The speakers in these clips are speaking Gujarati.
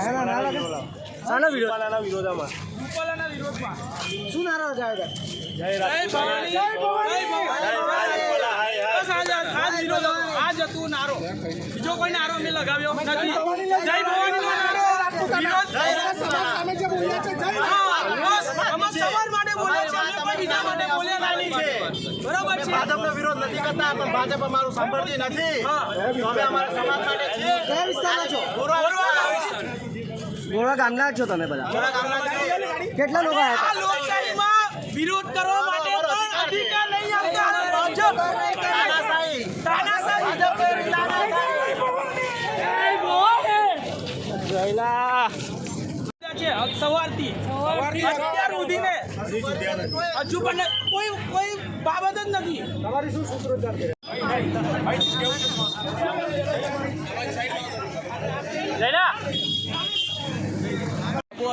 શાનો વિરોધ. રૂપાલાના વિરોધમાં. રૂપાલાના વિરોધમાં. શું નારા જાય જય જય ભવાની. જય ભવાની. રૂપાલા, હાય, હાય. બસ આજ આજ વિરોધ હતો. આજ હતું નારો. બીજો કોઈ નારો મેં લગાવ્યો નથી. જય ભવાનીનો નારો વિરોધ હા, બસ અમે સમાજ માટે બોલ્યા છીએ અમે કોઈ બીજા માટે બોલ્યા નથી બરાબર છે? ભાજપનો વિરોધ નથી કરતા પણ ભાજપ અમારું સાંભળતી નથી. તો અમે અમારા સમાજ માટે છીએ. કયા વિસ્તારના છો. બોરવા ગોળા ગામના છો તમે બધા. કેટલા લોકો આવ્યા વિરોધ કરવા માટે પણ અધિકાર નહીં આપતા. ભાજપ. તાનાશાહી. તાનાશાહી. છે સવારથી. અત્યાર સુધીને હજુ પણ કોઈ કોઈ બાબત જ નથી. તમારી શું સૂત્રોચ્ચાર છે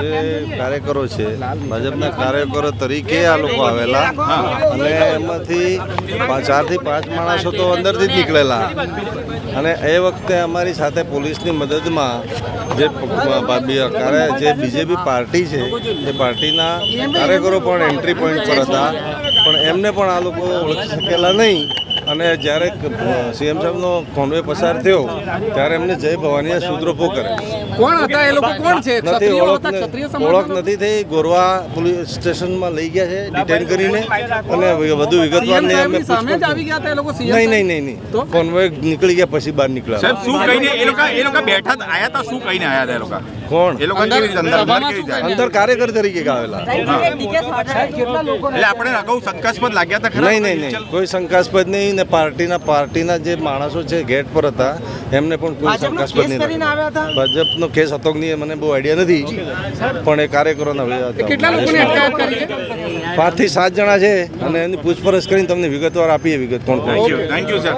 જે કાર્યકરો છે. ભાજપના કાર્યકરો તરીકે આ લોકો આવેલા. અને એમાંથી ચારથી પાંચ માણસો તો અંદરથી જ નીકળેલા. અને એ વખતે અમારી સાથે પોલીસની મદદમાં જે કાર્ય જે બીજેપી પાર્ટી છે એ પાર્ટીના કાર્યકરો પણ એન્ટ્રી પોઈન્ટ પર હતા. પણ એમને પણ આ લોકો ઓળખી શકેલા નહીં. અને જ્યારે સીએમ સાહેબનો કોન્વે પસાર થયો ત્યારે એમને જય ભવાનીએ સૂત્રોપો કરે કોણ હતા? એ લોકો કોણ છે? નથી ઓળખ નથી થઈ. ગોરવા પોલીસ સ્ટેશનમાં લઈ ગયા છે ડિટેન કરીને. અને વધુ વિગતવાર નહીં અમે સામે જ આવી ગયા હતા એ લોકો સીએમ નહીં નહીં નહીં નહીં. તો? નીકળી ગયા પછી બહાર નીકળ્યા સાહેબ શું કહીને એ લોકો એ લોકો બેઠા આયા હતા શું કહીને આયા હતા એ લોકો? કોણ? એ લોકો અંદર કાર્યકર તરીકે આવેલા એટલે આપણે અગાઉ શંકાસ્પદ લાગ્યા હતા ખરા? નહીં નહીં નહીં. કોઈ શંકાસ્પદ નહીં ને પાર્ટીના પાર્ટીના જે માણસો છે ગેટ પર હતા એમને પણ કોઈ શંકાસ્પદ નહીં ભાજપનો કેસ હતો કે નહીં મને બહુ આઈડિયા નથી પણ એ કાર્યકરોના હતા. કેટલા લોકોની અટકાયત કરી છે? પાંચથી સાત જણા છે અને એની પૂછપરછ કરીને તમને વિગતવાર આપીએ વિગત કોણ કોણ છે. Thank you sir